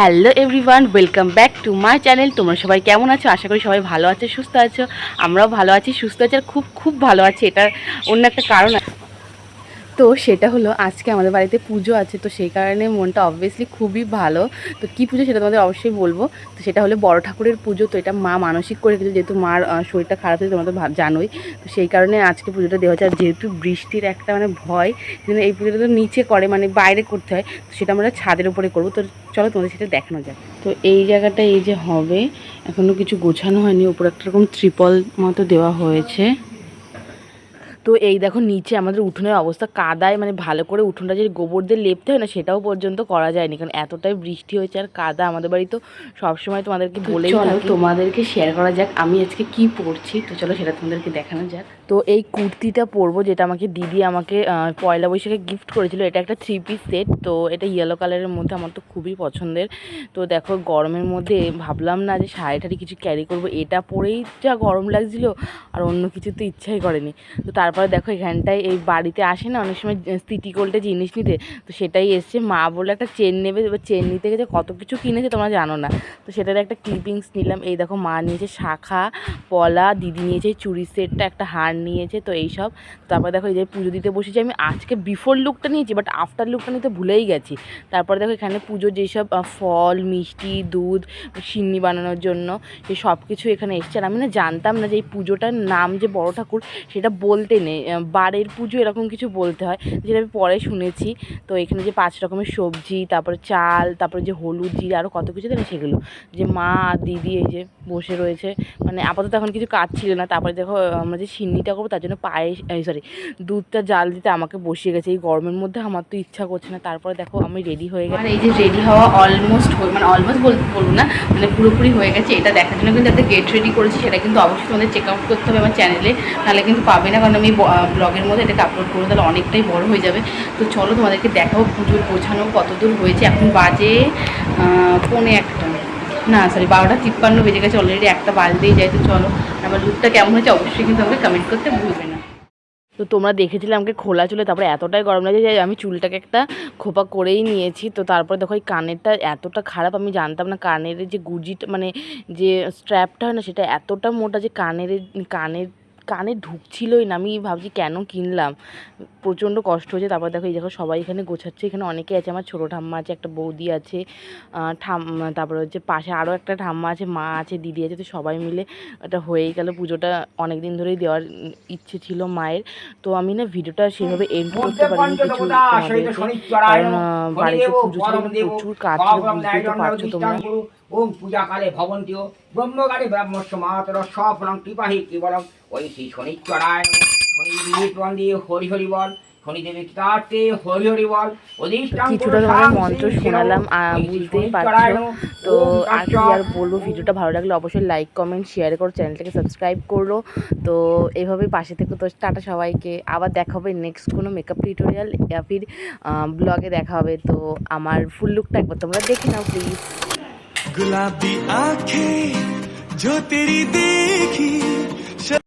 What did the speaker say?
Hello everyone, welcome back to my channel. তোমরা সবাই কেমন আছো? আশা করি সবাই ভালো আছো, সুস্থ আছো। আমরাও ভালো আছি, সুস্থ আছি আর খুব খুব ভালো আছি। এটার অন্য একটা কারণ। তো সেটা হলো আজকে আমাদের বাড়িতে পুজো আছে, তো সেই কারণে মনটা অবভিয়াসলি খুবই ভালো। তো কী পুজো সেটা তোমাদের অবশ্যই বলব। তো সেটা হলো বড় ঠাকুরের পুজো, তো এটা মা মানসিক করে রেখেছে যেহেতু মার শরীরটা খারাপ হয়েছে, তোমাদের জানোই। তো সেই কারণে আজকে পুজোটা দেওয়া হচ্ছে আর যেহেতু বৃষ্টির একটা মানে ভয় কিন্তু এই পুজোটা তো নিচে করে মানে বাইরে করতে হয়। তো সেটা আমরা ছাদের উপরে করব। তো চলো তোমাদের সেটা দেখানো যাক। তো এই জায়গাটা এই যে হবে এখনও কিছু গোছানো হয়নি। উপরে একটা রকম ত্রিপল মতো দেওয়া হয়েছে। তো এই দেখো নিচে আমাদের উঠোনের অবস্থা কাদায় মানে ভালো করে উঠোনটা যে গোবর দিয়ে লেপতে হয় না সেটাও পর্যন্ত করা যায়নি। কারণ এতটাই বৃষ্টি হয়েছে আর কাদা আমাদের বাড়ি তো সবসময় তোমাদেরকে বলেই চলো তোমাদেরকে শেয়ার করা যাক আমি আজকে কি পরছি? তো চলো সেটা তোমাদেরকে দেখানো যাক। তো এই কুর্তিটা পরবো যেটা আমাকে দিদি আমাকে পয়লা বৈশাখে গিফট করেছিল। এটা একটা থ্রি পিস সেট তো এটা ইয়েলো কালারের মধ্যে আমার তো খুবই পছন্দের। তো দেখো গরমের মধ্যে ভাবলাম না যে শাড়ি টাড়ি কিছু ক্যারি করব। এটা পরেই যা গরম লাগছিল আর অন্য কিছু তো ইচ্ছাই করেনি। তো তারপরে দেখো এখানটায় এই বাড়িতে আসে না, অনেক সময় সিটি গোল্ডে জিনিস নিতে, তো সেটাই এসছে। মা বলে একটা চেন নেবে, এবার চেন নিতে গেছে, কত কিছু কিনেছে তোমরা জানো না। তো সেটার একটা ক্লিপিংস নিলাম, এই দেখো মা নিয়েছে শাখা, পলা, দিদি নিয়েছে চুরি সেটটা, একটা হার নিয়েছে, তো এইসব তারপর দেখো এই যে পুজো দিতে বসেছি আমি, আজকে বিফোর লুকটা নিয়েছি বাট আফটার লুকটা নিতে ভুলেই গেছি। তারপরে দেখো এখানে পুজোর যেসব ফল, মিষ্টি, দুধ, সিন্নি বানানোর জন্য, সে সব কিছু এখানে এসছে। আর আমি না জানতাম না যে এই পুজোটার নাম যে বড় ঠাকুর, সেটা বলতে নেই বারের পুজো এরকম কিছু বলতে হয়, যেটা আমি পরে শুনেছি। তো এখানে যে পাঁচ রকমের সবজি, তারপরে চাল, তারপরে যে হলুদ জিরে আরও কত কিছু না সেগুলো। যে মা, দিদি এই যে বসে রয়েছে মানে আপাতত এখন কিছু কাজ ছিল না, তারপরে দেখো, আমরা যে সিন্নিটা করব তার জন্য পায়ে সরি দুধটা জাল দিতে আমাকে বসিয়ে গেছে। এই গরমের মধ্যে আমার তো ইচ্ছা করছে না, তারপরে দেখো আমি রেডি হয়ে গেছি। আর এই যে রেডি হওয়া অলমোস্ট মানে অলমোস্ট বলতে বলব না মানে পুরোপুরি হয়ে গেছে, এটা দেখার জন্য কিন্তু একটা গেট রেডি করেছি, সেটা কিন্তু অবশ্যই তোমাদের চেক আউট করতে হবে আমার চ্যানেলে নাহলে কিন্তু পাবে না, কারণ আমি ব্লগের মধ্যে এটাকে আপলোড করব, তাহলে অনেকটাই বড় হয়ে যাবে। তো চলো তোমাদেরকে দেখাও, পুজোর গোছানো কত দূর হয়েছে। এখন বাজে পৌনে একটা। না সরি বারোটা তিপ্পান্ন বেজে গেছে অলরেডি একটা বাজতেই যায় তো চলো। আমার লুকটা কেমন হয়েছে, অবশ্যই কিন্তু আমাকে কমেন্ট করতে ভুলবে না। তো তোমরা দেখেছিলে আমাকে খোলা চুলে, তারপরে এতটাই গরম লাগে যে আমি চুলটাকে একটা খোপা করেই নিয়েছি। তো তারপরে দেখো, এই কানেরটা এতটা খারাপ, আমি জানতাম না কানের যে গুজিটা মানে যে স্ট্র্যাপটা হয় না, সেটা এতটা মোটা যে কানের কানের কানে ঢুকছিলই না। আমি ভাবছি কেন কিনলাম? প্রচণ্ড কষ্ট হয়েছে তারপর দেখো এই দেখো সবাই এখানে গোছাচ্ছে। এখানে অনেকে আছে আমার ছোটো ঠাম্মা আছে একটা বৌদি আছে ঠাম তারপরে হচ্ছে পাশে আরও একটা ঠাম্মা আছে মা আছে দিদি আছে তো সবাই মিলে এটা হয়েই গেল। পুজোটা অনেক দিন ধরেই দেওয়ার ইচ্ছে ছিল মায়ের। তো আমি না ভিডিওটা সেভাবে এন্ড করতে পারিনি কিছু কারণ বাড়িতে পুজো ছিল প্রচুর কাজ ছিল বুঝতেই তো পারছ তোমরা। ওম পূজাকালে ভবন্তীয় ব্রহ্মকালে ব্রহ্মস্ব মাতর সফলং কৃপাহি কেবলম ওই শ্রী শনিচরায় শনি বন্দে হরি হরি বল শনিদেবী কৃতার্থে হরি হরি বল। কিছুটা তোমাদের মন্ত্র শোনালাম বুঝতেই পারছ। তো আর কি আর বলব ভিডিওটা ভালো লাগলে অবশ্যই লাইক কমেন্ট শেয়ার করো চ্যানেলটাকে সাবস্ক্রাইব করো। তো এইভাবেই পাশে থেকে। তো টাটা সবাইকে। আবার দেখা হবে নেক্সট কোনো মেকআপ টিউটোরিয়াল ইয়া ফির ব্লগে দেখা হবে। তো আমার ফুল লুকটা একবার তোমরা দেখে নাও প্লিজ गुलाबी आंखें जो तेरी देखी